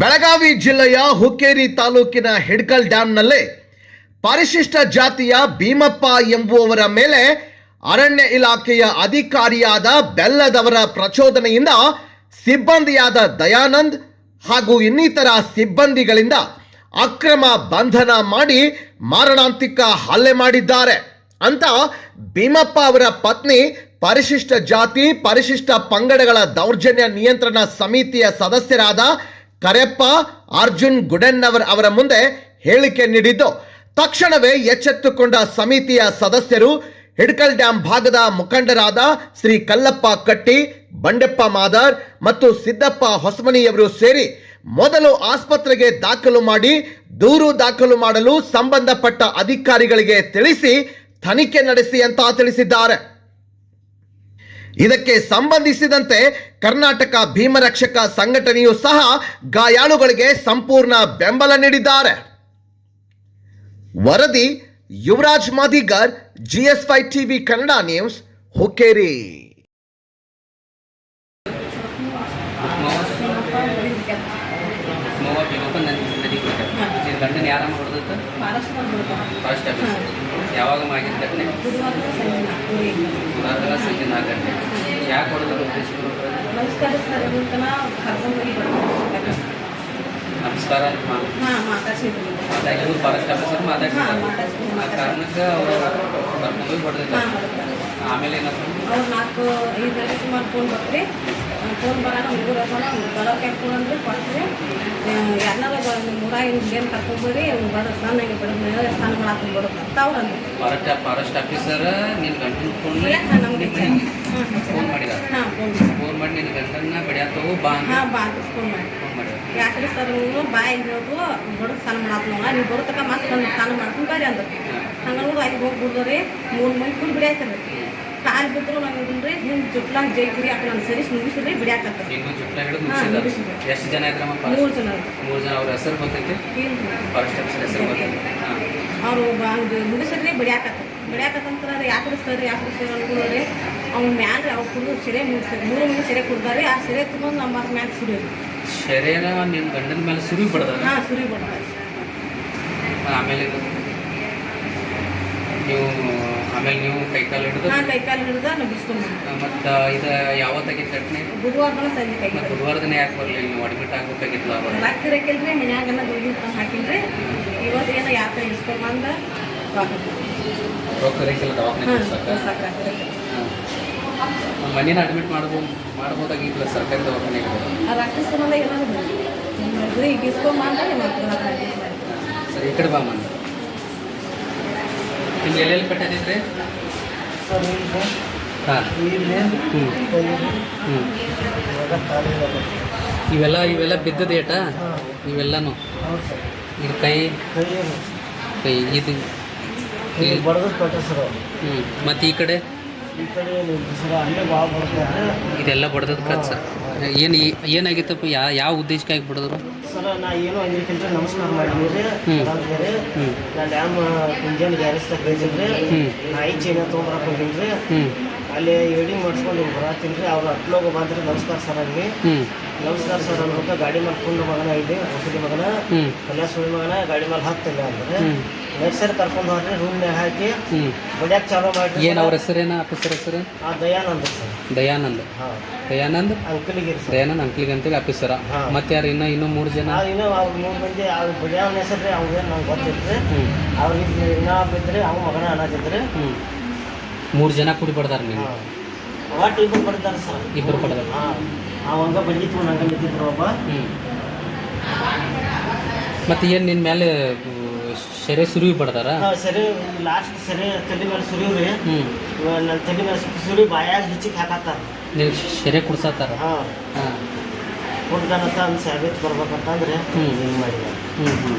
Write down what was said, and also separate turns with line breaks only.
ಬೆಳಗಾವಿ ಜಿಲ್ಲೆಯ ಹುಕ್ಕೇರಿ ತಾಲೂಕಿನ ಹಿಡ್ಕಲ್ ಡ್ಯಾಂನಲ್ಲೇ ಪರಿಶಿಷ್ಟ ಜಾತಿಯ ಭೀಮಪ್ಪ ಎಂಬುವವರ ಮೇಲೆ ಅರಣ್ಯ ಇಲಾಖೆಯ ಅಧಿಕಾರಿಯಾದ ಬೆಲ್ಲದವರ ಪ್ರಚೋದನೆಯಿಂದ ಸಿಬ್ಬಂದಿಯಾದ ದಯಾನಂದ್ ಹಾಗೂ ಇನ್ನಿತರ ಸಿಬ್ಬಂದಿಗಳಿಂದ ಅಕ್ರಮ ಬಂಧನ ಮಾಡಿ ಮಾರಣಾಂತಿಕ ಹಲ್ಲೆ ಮಾಡಿದ್ದಾರೆ. ಅಂತ ಭೀಮಪ್ಪ ಅವರ ಪತ್ನಿ, ಪರಿಶಿಷ್ಟ ಜಾತಿ, ಪರಿಶಿಷ್ಟ ಪಂಗಡಗಳ ದೌರ್ಜನ್ಯ ನಿಯಂತ್ರಣ ಸಮಿತಿಯ ಸದಸ್ಯರಾದ ಕರೆಪ್ಪ ಅರ್ಜುನ್ ಗುಡೆನ್ನವರ್ ಅವರ ಮುಂದೆ ಹೇಳಿಕೆ ನೀಡಿದ್ದು, ತಕ್ಷಣವೇ ಎಚ್ಚೆತ್ತುಕೊಂಡ ಸಮಿತಿಯ ಸದಸ್ಯರು ಹಿಡ್ಕಲ್ ಡ್ಯಾಂ ಭಾಗದ ಮುಖಂಡರಾದ ಶ್ರೀ ಕಲ್ಲಪ್ಪ ಕಟ್ಟಿ, ಬಂಡೆಪ್ಪ ಮಾದರ್ ಮತ್ತು ಸಿದ್ದಪ್ಪ ಹೊಸಮನಿಯವರು ಸೇರಿ ಮೊದಲು ಆಸ್ಪತ್ರೆಗೆ ದಾಖಲು ಮಾಡಿ ದೂರು ದಾಖಲು ಮಾಡಲು ಸಂಬಂಧಪಟ್ಟ ಅಧಿಕಾರಿಗಳಿಗೆ ತಿಳಿಸಿ ತನಿಖೆ ನಡೆಸಿ ಅಂತ ತಿಳಿಸಿದ್ದಾರೆ. ಇದಕ್ಕೆ ಸಂಬಂಧಿಸಿದಂತೆ ಕರ್ನಾಟಕ ಭೀಮರಕ್ಷಕ ಸಂಘಟನೆಯು ಸಹ ಗಾಯಾಳುಗಳಿಗೆ ಸಂಪೂರ್ಣ ಬೆಂಬಲ ನೀಡಿದ್ದಾರೆ. ವರದಿ ಯುವರಾಜ್ ಮಾದಿಗರ್ ಜಿಎಸ್ ಫೈ ಟಿವಿ ಕನ್ನಡ ನ್ಯೂಸ್, ಹುಕ್ಕೇರಿ
ನೋವ ಭೀಮಪ್ಪ ನದಿ ನದಿ ನಿನ್ನ ಯಾರ ಮಾಡಿದ್ದು ಫಾರೆಸ್ಟ್ ಆಫೀಸ್ ಯಾವಾಗ ಮಾಡಿದ ಘಟನೆ? ಸುಮಾರು ಸಂಜೆ ನಾಲ್ಕು ಗಂಟೆ ಯಾಕೆ ಹೊಡೆದ್ರು ಉದ್ದೇಶ
ನಮಸ್ಕಾರ
ಅಂತ ಮಾತಾಡಿದ್ರು ಫಾರೆಸ್ಟ್ ಆಫೀಸರ್
ಹಾ,
ಮಾತಾಡ್ತಿದ್ದಾರೆ ಆ ಕಾರಣಕ್ಕೆ ಅವರು ಕರ್ಕೊಂಡು ಹೊಡೆದಿದ್ದಾರೆ ಆಮೇಲೆ ಏನಪ್ಪ
ಅವ್ರು ನಾಲ್ಕು ಐದು ಗಂಟೆ ಸುಮಾರು ಫೋನ್ ಬರ್ತೀರಿ. ಫೋನ್ ಬರೋಣ ಹುಡುಗರು ಬರೋಕೆ ಫೋನ್ ಎಲ್ಲರೂ ಮೂರ ಏನು ಕರ್ಕೊಂಡ್ಬರ್ರಿ ಬಡ ಸ್ನಾನ ಬಡ ಸ್ನಾನ ಮಾಡಕ್ಕೆ ಅಂತ ಅವ್ರು ಅಂದ್ರು.
ಫಾರೆಸ್ಟ್ ಫಾರೆಸ್ಟ್ ಆಫೀಸರ್ ನಿನ್ನ ಗಂಡನ ಫೋನ್
ನಮ್ಗೆ
ಫೋನ್
ಹಾಂ ಫೋನ್
ಫೋನ್ ಮಾಡಿ ನಿನ್ನ ಗಂಟನ್ನ ಬಡಿಯಾತವು ಬಾ
ಹಾಂ ಬಾ ಅಂತ ಫೋನ್ ಮಾಡಿ
ಫೋನ್
ಯಾಕ್ರಿ ಸರ್ ನೀವು ಬಾಯಿ ಬಡ ಸ್ನಾನ ಮಾಡಕ್ಕೆ ನಾವು ಬರೋ ತಕ ಮತ್ತೆ ಸ್ನಾನ ಮಾಡ್ಕೊಂಡು ಬರ್ರಿ ಅಂದ್ರು. ಹಂಗೆ ನೋಡಿ ಅಲ್ಲಿ ಹೋಗಿ ರೀ ಮೂರು ಮಂದಿ ಕುಡಿ ಬಿಡಿಯಾಕರಿ ಕಾಲು ಬಿದ್ರು ಇದ್ರಿ ಹಿಂಗೆ ಜುಟ್ಲಾಗ ಜೈ ಬಿಡಿ ಒಂದು ಸರಿ ಮುಗಿಸಿದ್ರಿ ಬಿಡಿಯಾಕತ್ತ
ಇನ್ನೂ ಹಿಡಿದು ಮುಗಿಸಿದ್ದಾರೆ. ಎಷ್ಟು ಜನ ಇದ್ರಮ್ಮ
ಮೂರು ಜನ
ಮೂರು ಜನ ಅವ್ರ ಹೆಸರು ಗೊತ್ತೈತಿ? ಫಾರೆಸ್ಟ್ ಆಫೀಸರ್ ಹೆಸರು ಗೊತ್ತೈತಿ.
ಅವರು ಹಂಗೆ ಮುಗಿಸಿದ್ರಿ ಬಿಡಿಯಾಕತ್ತ ಬಿಡಿಯಾಕತ್ತಂತಾರೆ ಯಾಕ್ರಿ ಸರ್ ಯಾಕ್ರಿ ಸರ್ ಅನ್ಕೊಂಡ್ರಿ ಅವ್ನ ಮ್ಯಾಲೆ ಅವ್ರು ಕುಡಿದು ಸೆರೆ ಮುಗಿಸ್ತಾರೆ ಮೂರು ಮಂದಿ ಸೆರೆ ಕುಡ್ದಾರೆ. ಆ ಸೆರೆ ತುಂಬ ನಮ್ಮ ಮ್ಯಾಲ ಸುರಿಯೋದು.
ಶರೀರ ನಿಮ್ಮ ಗಂಡನ ಮೇಲೆ ಸುರಿ ಬಿಡ್ದ
ಹಾಂ ಸುರಿ ಬಿಡ್ತಾರೆ
ಆಮೇಲೆ ನೀವು ಆಮೇಲೆ ನೀವು ಕೈಕಾಲು ಹಿಡಿದು?
ನಾ ಕೈ ಕಾಲು ಹಿಡಿದ ನಾವು ಬಿಸ್ಕೊಂಡು
ಮತ್ತು ಇದು ಯಾವತ್ತಾಗಿತ್ತು ಘಟನೆ
ಬುಧವಾರ ಸಂಜೆ ಕೈ
ಮತ್ತು ಬುಧವಾರ ದಿನ ಯಾಕೆ ಬರಲಿಲ್ಲ ನೀವು? ಅಡ್ಮಿಟ್ ಆಗ್ಬೇಕಾಗಿತ್ತು ಅವಾಗ
ರಾತ್ರಿ ಹಾಕಿಲ್ರಿ ಮನ್ಯಾಗೆಲ್ಲ ತಂದು ಹಾಕಿಲ್ರಿ. ಇವತ್ತು ಏನೋ ಯಾವ ಥರ
ರೊಕ್ಕ ರೇಖೆಲ್ಲ ದವಾಖಾನೆ. ಮನೇನ ಅಡ್ಮಿಟ್ ಮಾಡ್ಬೋದು ಮಾಡ್ಬೋದಾಗಿಲ್ಲ ಸರ್ಕಾರಿ ದವಾಖಾನೆಗೆ
ಆ ರಕ್ತ ಸಂಬಂಧ ಏನಾದ್ರು ಈಗ
ಸರಿ ಈ ಕಡೆ ಬಾ ಮನೆ. ನಿಮ್ಗೆ ಎಲ್ಲೆಲ್ಲಿ ಕಟ್ಟದಿದ್ರಿ ಹಾಂ. ಹ್ಞೂ ಹ್ಞೂ ಇವೆಲ್ಲ ಇವೆಲ್ಲ ಬಿದ್ದದ ಏಟ? ಇವೆಲ್ಲನೂ? ಇದು ಕೈ? ಕೈ, ಇದು ಹ್ಞೂ ಮತ್ತು ಈ ಕಡೆ? ಇದೆಲ್ಲ ಬಡ್ದದ ಕಚ್ಚ. ಏನು ಏನಾಗಿತ್ತಪ್ಪ? ಯಾ ಯಾವ ಉದ್ದೇಶಕ್ಕಾಗಿ ಬಡಿದ್ರು
ಸರ್ ನಾ ಏನು ಅಂದಿರ್ಕಿಲ್ರಿ ನಮಸ್ಕಾರ ಮಾಡಿದ್ರಿ
ಹ್ಞೂ
ನಾ ಡ್ಯಾಮ್ ಮುಂಜಾನೆ ಗ್ಯಾರೇಜ್ ತಗೊಂಡಿದ್ರಿ
ನಾ
ನಾಯಿ ಚೈನ ತೊಗೊಂಬರಕ್ಕೆ ಹೋಗಿನ್ರಿ. ಅಲ್ಲಿ ಏಡಿಂಗ್ ಮಾಡ್ಸ್ಕೊಂಡು ಹಿಂಗೆ ಬರತ್ತೀನಿ ಅವ್ರು ಹತ್ಲೋಗ ಬಂದ್ರೆ ನಮಸ್ಕಾರ ಸರ್ ಅಲ್ಲಿ ನಮಸ್ಕಾರ ಸರ್ ಅನ್ಬೇಕು ಗಾಡಿ ಮೇಲೆ ಕುಂದು ಮಗನ ಇದೆ ಹೊಸದಿ ಮಗನ
ಹ್ಞೂ
ಕಲ್ಯಾಣ ಸುಳಿ ಮಗನ ಗಾಡಿ ಮೇಲೆ ಹಾಕ್ತಿಲ್ಲ ಅಂದ್ರೆ
ಹ್ಞೂ
ನೆಕ್ಸ್ಟ್ ಸರ್ ಕರ್ಕೊಂಡು ಹೋಗ್ರಿ ರೂಮ್ನಾಗ ಹಾಕಿ
ಹ್ಞೂ
ಬಡಿಯಾಕ ಚಾಲೂ ಮಾಡ್ರಿ
ಏನು ಅವ್ರ ಹೆಸರೇನ ಆಫೀಸರ್ ಹೆಸರು
ಆ ದಯಾನಂದ ಸರ್.
ದಯಾನಂದ್.
ದಯಾನಂದ
ದಯಾನಂದ್?
ಅಂಕಲಿಗೆ ಸರ್.
ದಯಾನಂದ್ ಅಂಕ್ಲಿಗೆ ಅಂತೇಳಿ ಆಫೀಸರ. ಮತ್ತೆ ಯಾರು ಇನ್ನೂ ಇನ್ನೂ ಮೂರು ಜನ?
ಇನ್ನೂ ಅವ್ರು ಮೂರು ಮಂದಿ ಅವ್ರು ಬಡಿಯವನ ಹೆಸರು ರೀ ಏನು ನಂಗೆ ಗೊತ್ತಿತ್ತು ಅವ್ರಿಗೆ ಇನ್ನೂ ಬಿದ್ದರೆ ಅವ್ರ ಮಗನ ಅನ್ನತಿದ್ರಿ
ಹ್ಞೂ ಮೂರು ಜನ ಕೂಡಿ ಬಡ್ದಾರ ನೀವು.
ಒಟ್ಟು ಇಬ್ಬರು ಬರ್ತಾರೆ ಸರ್.
ಇಬ್ಬರು ಬಡ್ದಾರ.
ಹಾಂ. ಅವ ಹಂಗ ಬಡಿಗಿತ್ತು ಹಂಗ ನಿಂತಿದ್ರು ಒಬ್ಬ.
ಮತ್ತು ಏನು ನಿನ್ನ ಮೇಲೆ ಸೆರೆ ಸುರಿವಿ ಬಡ್ದಾರ?
ನಾವು ಸರಿ ಲಾಸ್ಟ್ ಸರಿ ತಲೆ ಮೇಲೆ ಸುರಿವ್ರಿ.
ಹ್ಞೂ
ನನ್ನ ತಲೆ ಮೇಲೆ ಸುರಿ ಬಾಯಾಗ ಹೆಚ್ಚಿಗೆ ಹಾಕತ್ತಾರ.
ನೀವು ಸೆರೆ ಕುಡ್ಸತ್ತಾರ
ಹಾಂ.
ಹಾಂ.
ಹುಡ್ಗನತ್ತ ಒಂದು ಸಾಬೀತು ಬರ್ಬೇಕಂತಂದ್ರೆ
ಹ್ಞೂ
ಹಿಂಗೆ ಮಾಡಿದ್ದಾರೆ
ಹ್ಞೂ ಹ್ಞೂ